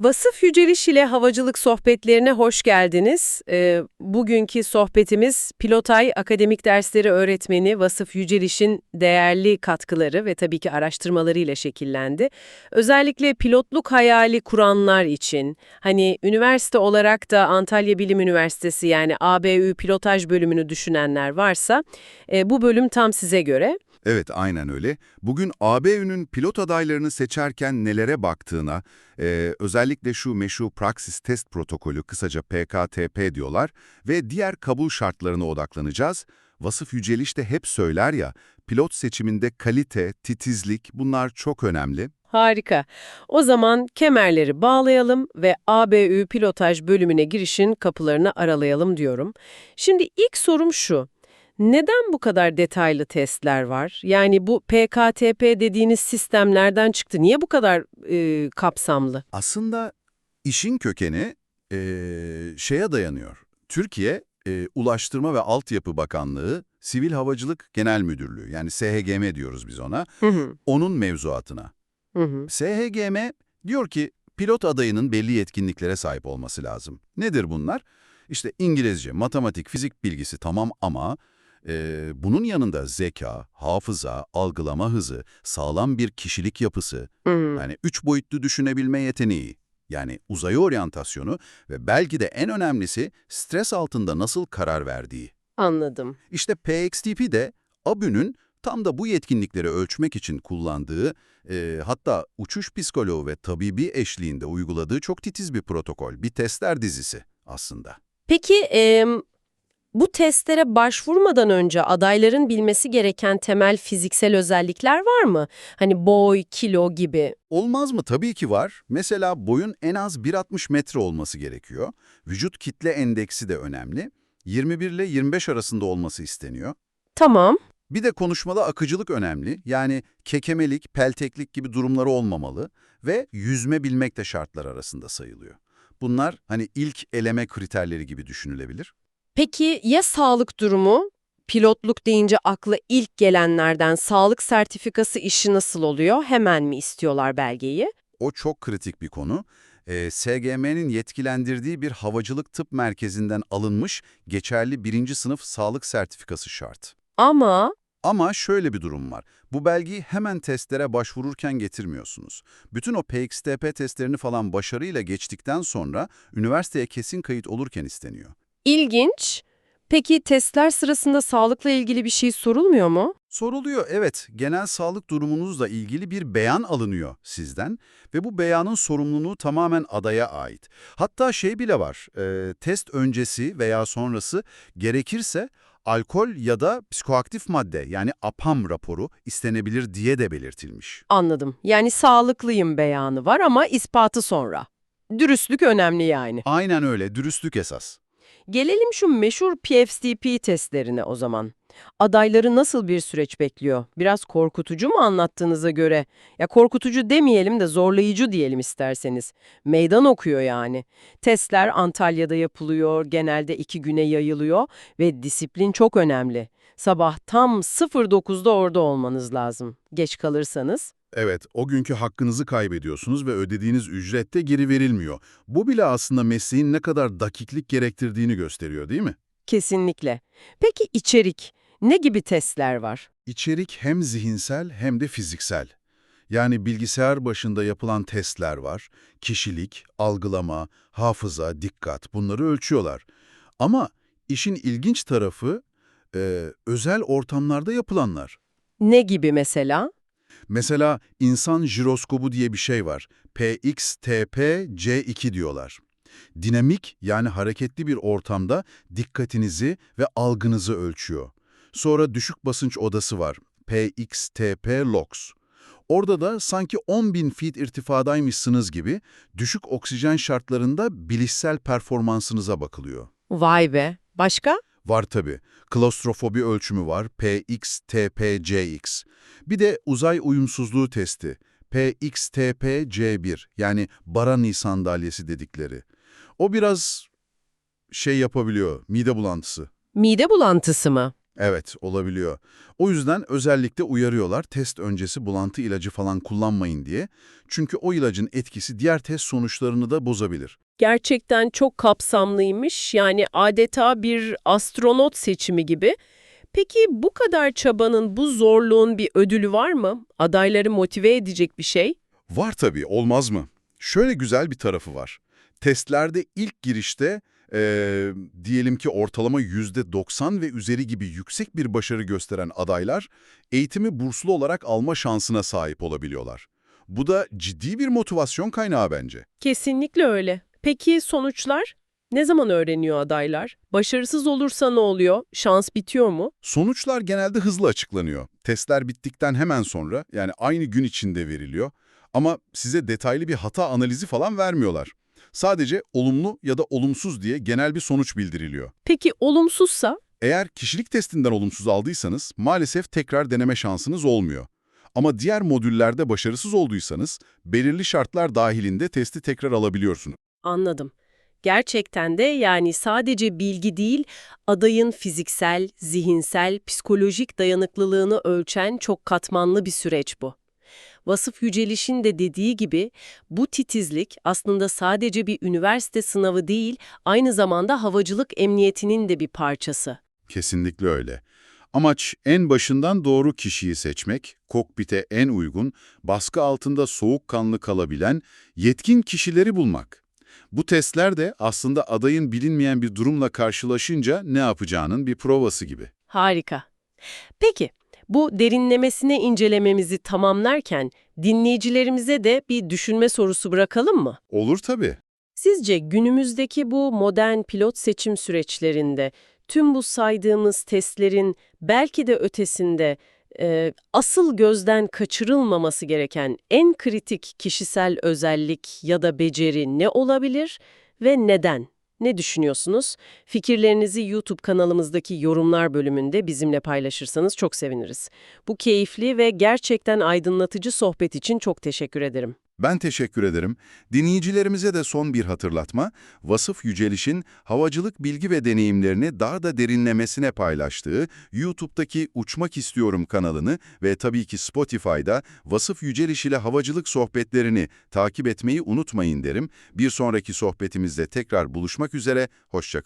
Vasıf Yüceliş ile Havacılık Sohbetlerine hoş geldiniz. Ee, bugünkü sohbetimiz Pilotay Akademik Dersleri Öğretmeni Vasıf Yüceliş'in değerli katkıları ve tabii ki araştırmalarıyla şekillendi. Özellikle pilotluk hayali kuranlar için, hani üniversite olarak da Antalya Bilim Üniversitesi yani ABÜ pilotaj bölümünü düşünenler varsa e, bu bölüm tam size göre. Evet, aynen öyle. Bugün ABÜ'nün pilot adaylarını seçerken nelere baktığına, e, özellikle şu meşhur Praxis Test Protokolü, kısaca PKTP diyorlar ve diğer kabul şartlarına odaklanacağız. Vasıf Yüceliş de hep söyler ya, pilot seçiminde kalite, titizlik bunlar çok önemli. Harika. O zaman kemerleri bağlayalım ve ABÜ pilotaj bölümüne girişin kapılarını aralayalım diyorum. Şimdi ilk sorum şu. Neden bu kadar detaylı testler var? Yani bu PKTP dediğiniz sistemlerden çıktı. Niye bu kadar e, kapsamlı? Aslında işin kökeni e, şeye dayanıyor. Türkiye e, Ulaştırma ve Altyapı Bakanlığı Sivil Havacılık Genel Müdürlüğü yani SHGM diyoruz biz ona, Hı hı. onun mevzuatına. Hı hı. SHGM diyor ki pilot adayının belli yetkinliklere sahip olması lazım. Nedir bunlar? İşte İngilizce, matematik, fizik bilgisi tamam ama e, bunun yanında zeka, hafıza, algılama hızı, sağlam bir kişilik yapısı, Hı. yani üç boyutlu düşünebilme yeteneği, yani uzaya oryantasyonu ve belki de en önemlisi stres altında nasıl karar verdiği. Anladım. İşte PXTP de ABÜ'nün tam da bu yetkinlikleri ölçmek için kullandığı, e, hatta uçuş psikoloğu ve tabibi eşliğinde uyguladığı çok titiz bir protokol, bir testler dizisi aslında. Peki e, bu testlere başvurmadan önce adayların bilmesi gereken temel fiziksel özellikler var mı? Hani boy, kilo gibi. Olmaz mı? Tabii ki var. Mesela boyun en az 1.60 metre olması gerekiyor. Vücut kitle endeksi de önemli. 21 ile 25 arasında olması isteniyor. Tamam. Bir de konuşmada akıcılık önemli. Yani kekemelik, pelteklik gibi durumları olmamalı ve yüzme bilmek de şartlar arasında sayılıyor. Bunlar hani ilk eleme kriterleri gibi düşünülebilir. Peki ya sağlık durumu? Pilotluk deyince akla ilk gelenlerden sağlık sertifikası işi nasıl oluyor? Hemen mi istiyorlar belgeyi? O çok kritik bir konu. Ee, SGM'nin yetkilendirdiği bir havacılık tıp merkezinden alınmış geçerli birinci sınıf sağlık sertifikası şart. Ama Ama şöyle bir durum var. Bu belgeyi hemen testlere başvururken getirmiyorsunuz. Bütün o PXTP testlerini falan başarıyla geçtikten sonra üniversiteye kesin kayıt olurken isteniyor. İlginç. Peki testler sırasında sağlıkla ilgili bir şey sorulmuyor mu? Soruluyor evet, genel sağlık durumunuzla ilgili bir beyan alınıyor sizden ve bu beyanın sorumluluğu tamamen adaya ait. Hatta şey bile var, e, test öncesi veya sonrası gerekirse alkol ya da psikoaktif madde yani APAM raporu istenebilir diye de belirtilmiş. Anladım. Yani sağlıklıyım beyanı var ama ispatı sonra. Dürüstlük önemli yani. Aynen öyle, dürüstlük esas. Gelelim şu meşhur PFCP testlerine o zaman. Adayları nasıl bir süreç bekliyor? Biraz korkutucu mu anlattığınıza göre? Ya korkutucu demeyelim de zorlayıcı diyelim isterseniz. Meydan okuyor yani. Testler Antalya'da yapılıyor, genelde iki güne yayılıyor ve disiplin çok önemli. Sabah tam 09'da orada olmanız lazım. Geç kalırsanız Evet, o günkü hakkınızı kaybediyorsunuz ve ödediğiniz ücret de geri verilmiyor. Bu bile aslında mesleğin ne kadar dakiklik gerektirdiğini gösteriyor değil mi? kesinlikle. Peki içerik? Ne gibi testler var? İçerik hem zihinsel hem de fiziksel. Yani bilgisayar başında yapılan testler var. Kişilik, algılama, hafıza, dikkat bunları ölçüyorlar. Ama işin ilginç tarafı e, özel ortamlarda yapılanlar. Ne gibi mesela? Mesela insan jiroskobu diye bir şey var. PXTP-C2 diyorlar. Dinamik yani hareketli bir ortamda dikkatinizi ve algınızı ölçüyor. Sonra düşük basınç odası var. PXTP-LOX. Orada da sanki 10.000 feet irtifadaymışsınız gibi düşük oksijen şartlarında bilişsel performansınıza bakılıyor. Vay be. Başka? Var tabii. Klostrofobi ölçümü var. PXTP-CX. Bir de uzay uyumsuzluğu testi. PXTP-C1 yani Barani sandalyesi dedikleri. O biraz şey yapabiliyor, mide bulantısı. Mide bulantısı mı? Evet, olabiliyor. O yüzden özellikle uyarıyorlar test öncesi bulantı ilacı falan kullanmayın diye. Çünkü o ilacın etkisi diğer test sonuçlarını da bozabilir. Gerçekten çok kapsamlıymış. Yani adeta bir astronot seçimi gibi. Peki bu kadar çabanın, bu zorluğun bir ödülü var mı? Adayları motive edecek bir şey? Var tabii, olmaz mı? Şöyle güzel bir tarafı var. Testlerde ilk girişte eee, diyelim ki ortalama %90 ve üzeri gibi yüksek bir başarı gösteren adaylar eğitimi burslu olarak alma şansına sahip olabiliyorlar. Bu da ciddi bir motivasyon kaynağı bence. Kesinlikle öyle. Peki sonuçlar? Ne zaman öğreniyor adaylar? Başarısız olursa ne oluyor? Şans bitiyor mu? Sonuçlar genelde hızlı açıklanıyor. Testler bittikten hemen sonra yani aynı gün içinde veriliyor. Ama size detaylı bir hata analizi falan vermiyorlar. Sadece olumlu ya da olumsuz diye genel bir sonuç bildiriliyor. Peki olumsuzsa? Eğer kişilik testinden olumsuz aldıysanız maalesef tekrar deneme şansınız olmuyor. Ama diğer modüllerde başarısız olduysanız belirli şartlar dahilinde testi tekrar alabiliyorsunuz. Anladım. Gerçekten de yani sadece bilgi değil, adayın fiziksel, zihinsel, psikolojik dayanıklılığını ölçen çok katmanlı bir süreç bu. Vasıf Yüceliş'in de dediği gibi bu titizlik aslında sadece bir üniversite sınavı değil, aynı zamanda havacılık emniyetinin de bir parçası. Kesinlikle öyle. Amaç en başından doğru kişiyi seçmek, kokpite en uygun, baskı altında soğukkanlı kalabilen, yetkin kişileri bulmak. Bu testler de aslında adayın bilinmeyen bir durumla karşılaşınca ne yapacağının bir provası gibi. Harika. Peki, bu derinlemesine incelememizi tamamlarken dinleyicilerimize de bir düşünme sorusu bırakalım mı? Olur tabii. Sizce günümüzdeki bu modern pilot seçim süreçlerinde tüm bu saydığımız testlerin belki de ötesinde e, asıl gözden kaçırılmaması gereken en kritik kişisel özellik ya da beceri ne olabilir ve neden? Ne düşünüyorsunuz? Fikirlerinizi YouTube kanalımızdaki yorumlar bölümünde bizimle paylaşırsanız çok seviniriz. Bu keyifli ve gerçekten aydınlatıcı sohbet için çok teşekkür ederim. Ben teşekkür ederim. Dinleyicilerimize de son bir hatırlatma. Vasıf Yüceliş'in havacılık bilgi ve deneyimlerini daha da derinlemesine paylaştığı YouTube'daki Uçmak İstiyorum kanalını ve tabii ki Spotify'da Vasıf Yüceliş ile havacılık sohbetlerini takip etmeyi unutmayın derim. Bir sonraki sohbetimizde tekrar buluşmak üzere, hoşçakalın.